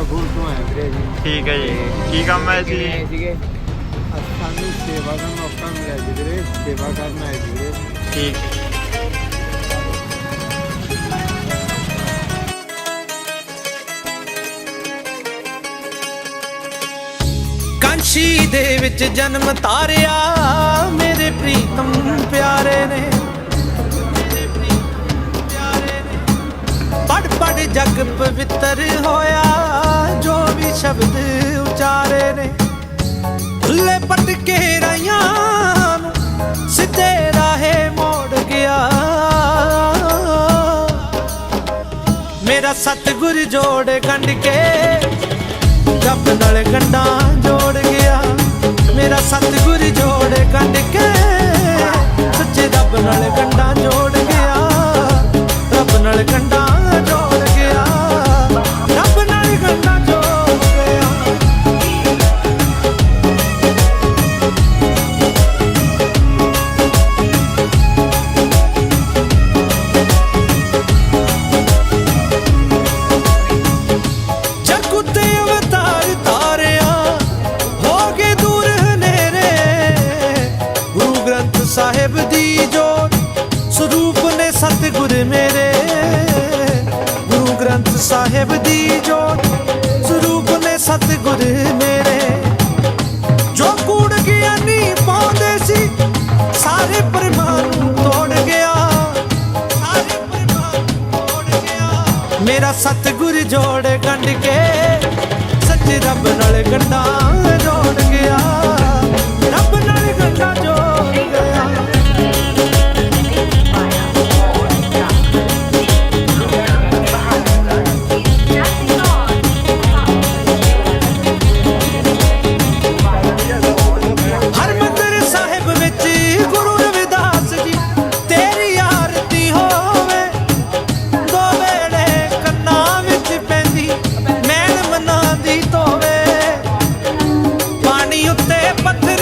ਅਖੂਰ ਤੋਂ ਆਏ ਵੀਰੇ ਜੀ। ਠੀਕ ਹੈ ਜੀ। ਕੀ ਕੰਮ ਹੈ ਜੀ? ਆਏ ਸੀਗੇ? ਅੱਜ ਸਾਨੂੰ ਸੇਵਾ ਦਾ ਮੌਕਾ ਮਿਲਿਆ ਜੀ ਵੀਰੇ। ਸੇਵਾ ਕਰਨ ਆਏ ਜੀ ਵੀਰੇ। ਠੀਕ। ਕਾਂਸ਼ੀ ਦੇ ਵਿੱਚ ਜਨਮ ਤਾਰਿਆ। ਮੇਰੇ ਪ੍ਰੀਤਮ ਪਿਆਰੇ ਨੇ। ਮੇਰੇ ਪ੍ਰੀਤਮ ਪਿਆਰੇ ਨੇ। ਪੜ ਪੜ ਜਗ ਪਵਿੱਤਰ ਹੋਇਆ। ਸ਼ਬਦ ਉਚਾਰੇ ਨੇ। ਖੁੱਲੇ ਪਟਕੇ ਰਾਈਆਂ ਨੂੰ, ਸਿੱਧੇ ਰਾਹੇ ਮੋੜ ਗਿਆ। ਮੇਰਾ ਸਤਿਗੁਰ ਜੋੜ ਗੰਢ ਕੇ ਜੱਬ ਨਾਲ ਗੰਡਾ ਜੋੜ ਉੱਤੇ ਅਵਤਾਰ ਤਾਰਿਆ, ਹੋ ਗਏ ਦੂਰ ਹਨੇਰੇ। ਗੁਰੂ ਗ੍ਰੰਥ ਸਾਹਿਬ ਦੀ ਜੋਤ, ਸਰੂਪ ਨੇ ਸਤਿਗੁਰ ਮੇਰੇ। ਗੁਰੂ ਗ੍ਰੰਥ ਸਾਹਿਬ ਦੀ ਜੋਤ, ਸਰੂਪ ਨੇ ਸਤਿਗੁਰ ਮੇਰੇ। ਮੇਰਾ ਸਤਿਗੁਰ ਜੋੜ ਗੰਢ ਕੇ ਸੱਚੇ ਰੱਬ ਨਾਲ ਗੰਢਾ पत्थर